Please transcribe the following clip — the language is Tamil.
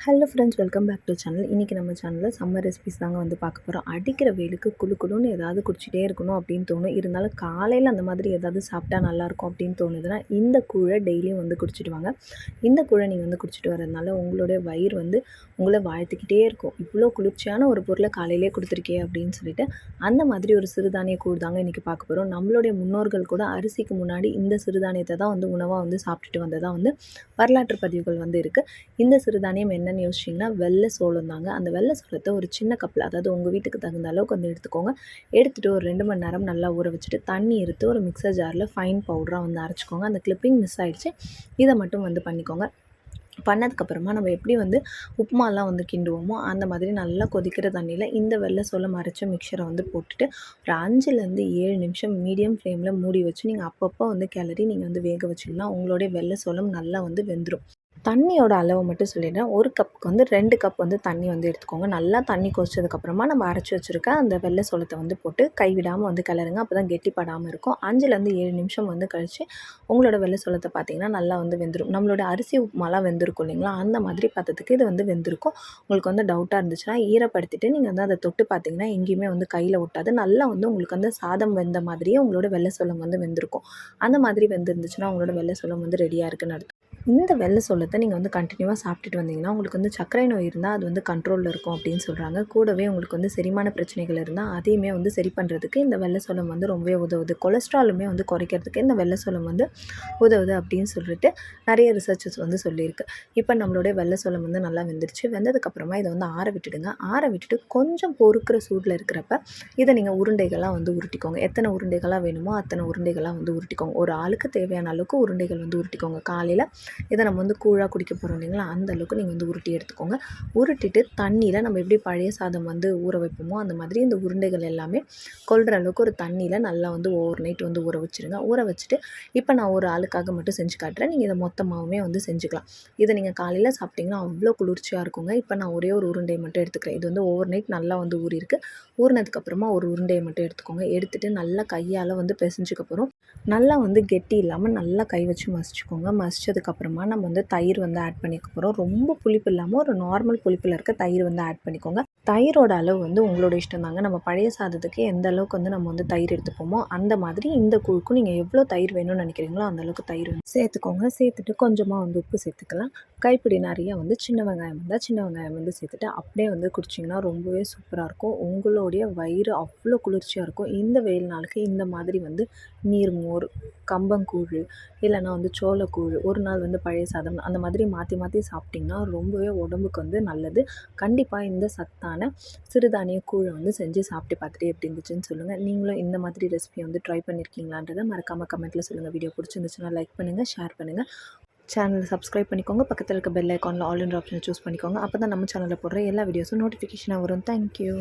Hello friends welcome back to channel இன்றைக்கி நம்ம சேனலில் சம்மர் ரெசிபிஸ் தாங்க வந்து பார்க்க போகிறோம் அடிக்கிற வெயிலுக்கு குளு குளுன்னு ஏதாவது குடிச்சிட்டே இருக்கணும் அப்படின்னு தோணும். இருந்தாலும் காலையில் அந்த மாதிரி ஏதாவது சாப்பிட்டா நல்லாயிருக்கும் அப்படின்னு தோணுதுன்னா இந்த கூழை டெய்லியும் வந்து குடிச்சிட்டு வாங்க. இந்த கூழை நீங்கள் வந்து குடிச்சிட்டு வரதுனால உங்களுடைய வயிறு வந்து உங்களை வாழ்த்துக்கிட்டே இருக்கும். இவ்வளோ குளிர்ச்சியான ஒரு பொருளை காலையிலே கொடுத்துருக்கே அப்படின்னு சொல்லிட்டு அந்த மாதிரி ஒரு சிறுதானிய கூழ் தாங்க இன்றைக்கி பார்க்க போகிறோம் நம்மளுடைய முன்னோர்கள் கூட அரிசிக்கு முன்னாடி இந்த சிறுதானியத்தை தான் வந்து உணவாக வந்து சாப்பிட்டுட்டு வந்ததாக வந்து வரலாற்று பதிவுகள் வந்து இருக்குது இந்த சிறுதானியம் என்ன என்னென்னு யோசிச்சிங்கன்னா வெள்ளை சோளம் தாங்க. அந்த வெள்ளை சோளத்தை ஒரு சின்ன கப்பில் அதாவது உங்கள் வீட்டுக்கு தகுந்த அளவுக்கு வந்து எடுத்துக்கோங்க. எடுத்துகிட்டு ஒரு ரெண்டு மணி நேரம் நல்லா ஊற வச்சுட்டு தண்ணி எடுத்து ஒரு மிக்சர் ஜாரில் ஃபைன் பவுடராக வந்து அரைச்சிக்கோங்க. அந்த கிளிப்பிங் மிஸ் ஆகிடுச்சு இதை மட்டும் வந்து பண்ணிக்கோங்க. பண்ணதுக்கப்புறமா நம்ம எப்படி வந்து உப்புமாலாம் வந்து கிண்டுவோமோ அந்த மாதிரி நல்லா கொதிக்கிற தண்ணியில் இந்த வெள்ளை சோளம் அரைச்ச மிக்சரை வந்து போட்டுட்டு ஒரு அஞ்சுலேருந்து ஏழு நிமிஷம் மீடியம் ஃப்ளேமில் மூடி வச்சு நீங்கள் அப்பப்போ வந்து கிளறி நீங்கள் வந்து வேக வச்சிங்கன்னா உங்களுடைய வெள்ளை சோளம் நல்லா வந்து வெந்துடும் தண்ணியோட அளவு மட்டும் சொல்லிடுறேன். ஒரு கப்புக்கு வந்து ரெண்டு கப் வந்து தண்ணி வந்து எடுத்துக்கோங்க. நல்லா தண்ணி கொதிச்சதுக்கப்புறமா நம்ம அரைச்சி வச்சுருக்க அந்த வெள்ளை சோளத்தை வந்து போட்டு கைவிடாமல் வந்து கிளறுங்க. அப்போ தான் கெட்டிப்படாமல் இருக்கும் அஞ்சுலேருந்து ஏழு நிமிஷம் வந்து கழித்து உங்களோட வெள்ளை சோளத்தை பார்த்தீங்கன்னா நல்லா வந்து வெந்துடும் நம்மளோட அரிசி உப்புமாலாம் வெந்திருக்கும் இல்லைங்களா? அந்த மாதிரி பார்த்ததுக்கு இது வந்து வெந்திருக்கும். உங்களுக்கு வந்து டவுட்டாக இருந்துச்சுன்னா ஈரப்படுத்திட்டு நீங்கள் வந்து அதை தொட்டு பார்த்தீங்கன்னா எங்கேயுமே வந்து கையில் ஒட்டாது. நல்லா வந்து உங்களுக்கு வந்து சாதம் வெந்த மாதிரியே உங்களோட வெள்ளை சோளம் வந்து வெந்திருக்கும். அந்த மாதிரி வெந்திருந்துச்சுன்னா உங்களோட வெள்ளை சோளம் வந்து ரெடியாக இருக்குன்னு அர்த்தம். இந்த வெள்ளை சோளத்தை நீங்கள் வந்து கண்டினியூவாக சாப்பிட்டுட்டு வந்தீங்கன்னா உங்களுக்கு வந்து சர்க்கரை நோய் இருந்தால் அது வந்து கண்ட்ரோலில் இருக்கும் அப்படின்னு சொல்கிறாங்க கூடவே உங்களுக்கு வந்து செரிமான பிரச்சனைகள் இருந்தால் அதையுமே வந்து சரி பண்ணுறதுக்கு இந்த வெள்ளை சோளம் வந்து ரொம்பவே உதவுது. கொலஸ்ட்ராலுமே வந்து குறைக்கிறதுக்கு இந்த வெள்ளை சோளம் வந்து உதவுது அப்படின்னு சொல்லிட்டு நிறைய ரிசர்ச்சஸ் வந்து சொல்லியிருக்கு. இப்போ நம்மளுடைய வெள்ளை சோளம் வந்து நல்லா வெந்துருச்சு. வெந்ததுக்கப்புறமா இதை வந்து ஆற விட்டுடுங்க. ஆற விட்டுட்டு கொஞ்சம் பொறுக்கிற சூடில் இருக்கிறப்ப இதை நீங்கள் உருண்டைகளாக வந்து உருட்டிக்கோங்க. எத்தனை உருண்டைகளாக வேணுமோ அத்தனை உருண்டைகளாக வந்து உருட்டிக்கோங்க. ஒரு ஆளுக்கு தேவையான அளவுக்கு உருண்டைகள் வந்து உருட்டிக்கோங்க. காலையில் இதை நம்ம வந்து கூழாக குடிக்க போகிறோம் இல்லைங்களா? அந்த அளவுக்கு நீங்கள் வந்து உருட்டி எடுத்துக்கோங்க. உருட்டிட்டு தண்ணியில் நம்ம எப்படி பழைய சாதம் வந்து ஊற வைப்போமோ அந்த மாதிரி இந்த உருண்டைகள் எல்லாமே கொள்கிற அளவுக்கு ஒரு தண்ணியில் நல்லா வந்து ஓவர் நைட் வந்து ஊற வச்சுருங்க. ஊற வச்சுட்டு இப்போ நான் ஒரு ஆளுக்காக மட்டும் செஞ்சு காட்டுறேன். நீங்கள் இதை மொத்தமாகவுமே வந்து செஞ்சுக்கலாம். இதை நீங்கள் காலையில் சாப்பிட்டிங்கன்னா அவ்வளோ குளிர்ச்சியாக இருக்குங்க. இப்போ நான் ஒரே ஒரு உருண்டை மட்டும் எடுத்துக்கிறேன். இது வந்து ஓவர் நைட் நல்லா வந்து ஊறிருக்கு ஊறினதுக்கப்புறமா ஒரு உருண்டையை மட்டும் எடுத்துக்கோங்க. எடுத்துகிட்டு நல்லா கையால் வந்து பிசைஞ்சுக்கப்புறம் நல்லா வந்து கெட்டி இல்லாமல் நல்லா கை வச்சு மசிச்சுக்கோங்க. மசிச்சதுக்கப்புறம் அப்புறமா நம்ம வந்து தயிர் வந்து ஆட் பண்ணிக்க போகிறோம் ரொம்ப புளிப்பு இல்லாமல் ஒரு நார்மல் புளிப்பில் இருக்க தயிர் வந்து ஆட் பண்ணிக்கோங்க. தயிரோட அளவு வந்து உங்களோட இஷ்டம் தாங்க. நம்ம பழைய சாதத்துக்கு எந்த அளவுக்கு வந்து நம்ம வந்து தயிர் எடுத்துப்போமோ அந்த மாதிரி இந்த குழுக்கும் நீங்கள் எவ்வளோ தயிர் வேணும்னு நினைக்கிறீங்களோ அந்த அளவுக்கு தயிர் வந்து சேர்த்துக்கோங்க. சேர்த்துட்டு கொஞ்சமாக வந்து உப்பு சேர்த்துக்கலாம். கைப்பிடி நிறையா வந்து சின்ன வெங்காயம் இருந்தால் சின்ன வெங்காயம் வந்து சேர்த்துட்டு அப்படியே வந்து குடிச்சிங்கன்னா ரொம்பவே சூப்பராக இருக்கும். உங்களுடைய வயிறு அவ்வளோ குளிர்ச்சியாக இருக்கும். இந்த வெயில் நாளுக்கு இந்த மாதிரி வந்து நீர்மோர் கம்பங்கூழ் இல்லைன்னா வந்து சோளக்கூழ் ஒரு நாள் வந்து பழைய சாதம் அந்த மாதிரி மாற்றி மாற்றி சாப்பிட்டிங்கன்னா ரொம்பவே உடம்புக்கு வந்து நல்லது. கண்டிப்பாக இந்த சத்தான சிறுதானிய கூழை வந்து செஞ்சு சாப்பிட்டு பார்த்துட்டு எப்படி இருந்துச்சுன்னு சொல்லுங்கள் நீங்களும் இந்த மாதிரி ரெசிபியை வந்து ட்ரை பண்ணியிருக்கீங்களான்றதை மறக்காமல் கமெண்ட்டில் சொல்லுங்கள் வீடியோ பிடிச்சிருந்துச்சுன்னா லைக் பண்ணுங்கள் ஷேர் பண்ணுங்கள் சேனலை சப்ஸ்கிரைப் பண்ணிக்கோங்க. பக்கத்தில் இருக்க பெல் ஐக்கானில் ஆல் இன் ஆப்ஷனை சூஸ் பண்ணிக்கோங்க. அப்போ தான் நம்ம சேனலில் போடுற எல்லா வீடியோஸும் நோட்டிஃபிகேஷனாக வரும். தேங்க்யூ